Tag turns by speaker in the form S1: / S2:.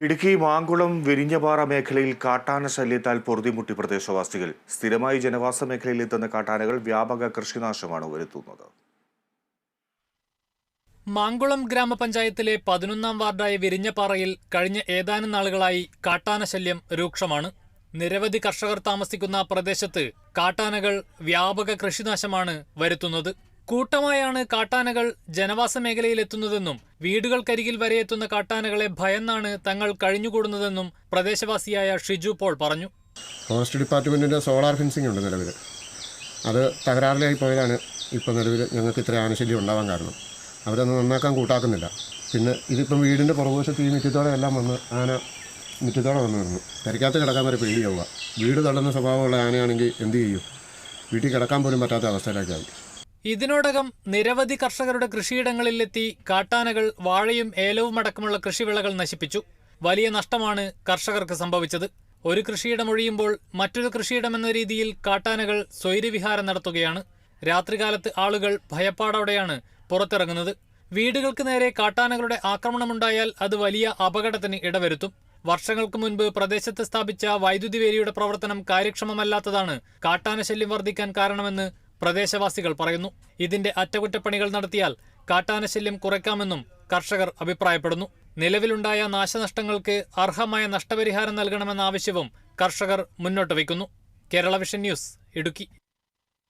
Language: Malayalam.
S1: ഇടുക്കി മാങ്കുളം വിരിഞ്ഞപാറ മേഖലയിൽ കാട്ടാന ശല്യത്താൽ പൊറുതിമുട്ടി പ്രദേശവാസികൾ. സ്ഥിരമായി ജനവാസ മേഖലയിൽ എത്തുന്ന കാട്ടാനകൾ വ്യാപക കൃഷിനാശമാണ് വരുത്തുന്നത്
S2: മാങ്കുളം ഗ്രാമപഞ്ചായത്തിലെ പതിനൊന്നാം വാർഡായ വിരിഞ്ഞപാറയിൽ കഴിഞ്ഞ ഏതാനും നാളുകളായി കാട്ടാന ശല്യം രൂക്ഷമാണ്. നിരവധി കർഷകർ താമസിക്കുന്ന പ്രദേശത്ത് കാട്ടാനകൾ വ്യാപക കൃഷിനാശമാണ് വരുത്തുന്നത്. കൂട്ടമായാണ് കാട്ടാനകൾ ജനവാസ മേഖലയിൽ എത്തുന്നതെന്നും വീടുകൾക്കരികിൽ വരെ എത്തുന്ന കാട്ടാനകളെ ഭയന്നാണ് തങ്ങൾ കഴിഞ്ഞുകൂടുന്നതെന്നും പ്രദേശവാസിയായ ഷിജു പോൾ പറഞ്ഞു.
S3: ഫോറസ്റ്റ് ഡിപ്പാർട്ട്മെന്റിന്റെ സോളാർ ഫെൻസിംഗ് ഉണ്ട് നിലവിൽ അത് തകരാറിലായി പോയതാണ് ഇപ്പോൾ നിലവിൽ ഞങ്ങൾക്ക് ഇത്ര ആനശല്യം ഉണ്ടാവാൻ കാരണം. അവരൊന്നും നന്നാക്കാൻ കൂട്ടാക്കുന്നില്ല. പിന്നെ ഇതിപ്പം വീടിന്റെ പുറകുവശത്ത് ഈ മുറ്റത്തോടെ എല്ലാം വന്ന് ആന മുറ്റത്തോടെ വന്ന് നിന്നു. കരിക്കാത്ത കിടക്കാൻ വരെ പേടിയാവുക. വീട് തള്ളുന്ന സ്വഭാവമുള്ള ആനയാണെങ്കിൽ എന്ത് ചെയ്യും? വീട്ടിൽ കിടക്കാൻ പോലും പറ്റാത്ത അവസ്ഥയിലേക്കായി.
S2: ഇതിനോടകം നിരവധി കർഷകരുടെ കൃഷിയിടങ്ങളിലെത്തി കാട്ടാനകൾ വാഴയും ഏലവും അടക്കമുള്ള കൃഷിവിളകൾ നശിപ്പിച്ചു. വലിയ നഷ്ടമാണ് കർഷകർക്ക് സംഭവിച്ചത്. ഒരു കൃഷിയിടം ഒഴിയുമ്പോൾ മറ്റൊരു കൃഷിയിടം എന്ന രീതിയിൽ കാട്ടാനകൾ സ്വൈര്യവിഹാരം നടത്തുകയാണ്. രാത്രികാലത്ത് ആളുകൾ ഭയപ്പാടോടെയാണ് പുറത്തിറങ്ങുന്നത്. വീടുകൾക്ക് നേരെ കാട്ടാനകളുടെ ആക്രമണമുണ്ടായാൽ അത് വലിയ അപകടത്തിന് ഇടവരുത്തും. വർഷങ്ങൾക്ക് മുൻപ് പ്രദേശത്ത് സ്ഥാപിച്ച വൈദ്യുതി വേലിയുടെ പ്രവർത്തനം കാര്യക്ഷമമല്ലാത്തതാണ് കാട്ടാന ശല്യം വർദ്ധിക്കാൻ കാരണമെന്ന് പ്രദേശവാസികൾ പറയുന്നു. ഇതിന്റെ അറ്റകുറ്റപ്പണികൾ നടത്തിയാൽ കാട്ടാനശല്യം കുറയ്ക്കാമെന്നും കർഷകർ അഭിപ്രായപ്പെടുന്നു. നിലവിലുണ്ടായ നാശനഷ്ടങ്ങൾക്ക് അർഹമായ നഷ്ടപരിഹാരം നൽകണമെന്ന ആവശ്യവും കർഷകർ മുന്നോട്ട് വയ്ക്കുന്നു. Kerala vision news Idukki.